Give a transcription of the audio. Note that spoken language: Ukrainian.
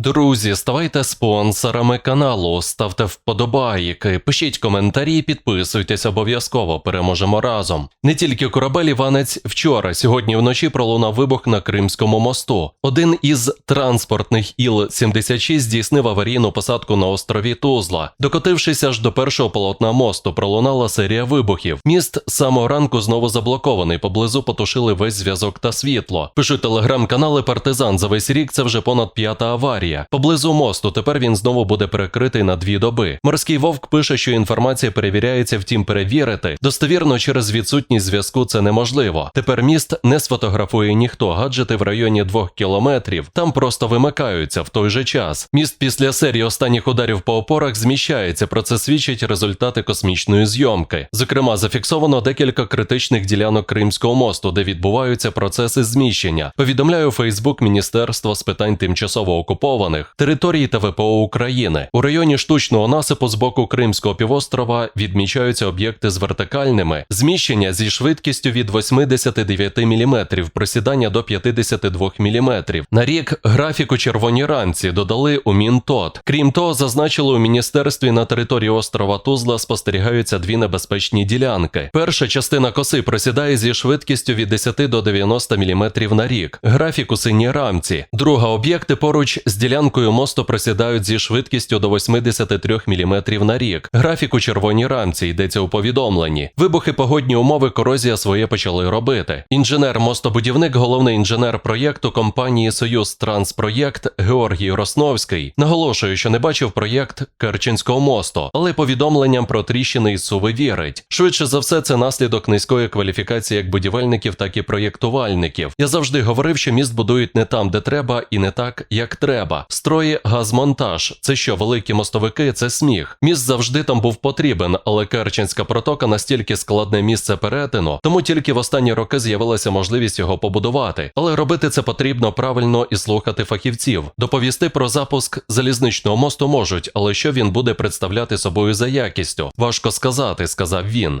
Друзі, ставайте спонсорами каналу, ставте вподобайки, пишіть коментарі, підписуйтесь обов'язково. Переможемо разом. Не тільки корабель Іванець вчора, сьогодні вночі пролунав вибух на Кримському мосту. Один із транспортних Іл-76 здійснив аварійну посадку на острові Тузла. Докотившись аж до першого полотна мосту, пролунала серія вибухів. Міст самого ранку знову заблокований. Поблизу потушили весь зв'язок та світло. Пишуть телеграм-канали Партизан. За весь рік це вже понад п'ята аварія. Поблизу мосту тепер він знову буде перекритий на дві доби. Морський вовк пише, що інформація перевіряється, втім перевірити. Достовірно через відсутність зв'язку це неможливо. Тепер міст не сфотографує ніхто. Гаджети в районі двох кілометрів там просто вимикаються в той же час. Міст після серії останніх ударів по опорах зміщається. Про це свідчать результати космічної зйомки. Зокрема, зафіксовано декілька критичних ділянок Кримського мосту, де відбуваються процеси зміщення. Повідомляє у Фейсбук Міністерство з питань тимчасово окупованих територій та ВПО України. У районі штучного насипу з боку Кримського півострова відмічаються об'єкти з вертикальними зміщення зі швидкістю від 89 мм, просідання до 52 мм. На рік графіку червоні ранці додали у Мінтот. Крім того, зазначили у міністерстві на території острова Тузла спостерігаються дві небезпечні ділянки. Перша частина коси просідає зі швидкістю від 10 до 90 мм на рік. Графік у синій рамці. Друга об'єкти поруч з ділянкою мосту просідають зі швидкістю до 83 мм на рік. Графік у червоній рамці йдеться у повідомленні. Вибухи, погодні умови, корозія своє почали робити. Інженер-мостобудівник, головний інженер проєкту компанії Союз Транспроєкт Георгій Росновський наголошує, що не бачив проєкт Керченського мосту, але повідомленням про тріщини із Суви вірить. Швидше за все, це наслідок низької кваліфікації як будівельників, так і проєктувальників. Я завжди говорив, що міст будують не там, де треба, і не так, як треба. Строї газмонтаж. Це що, великі мостовики? Це сміх. Міст завжди там був потрібен, але Керченська протока настільки складне місце перетину, тому тільки в останні роки з'явилася можливість його побудувати. Але робити це потрібно правильно і слухати фахівців. Доповісти про запуск залізничного мосту можуть, але що він буде представляти собою за якістю? Важко сказати, сказав він.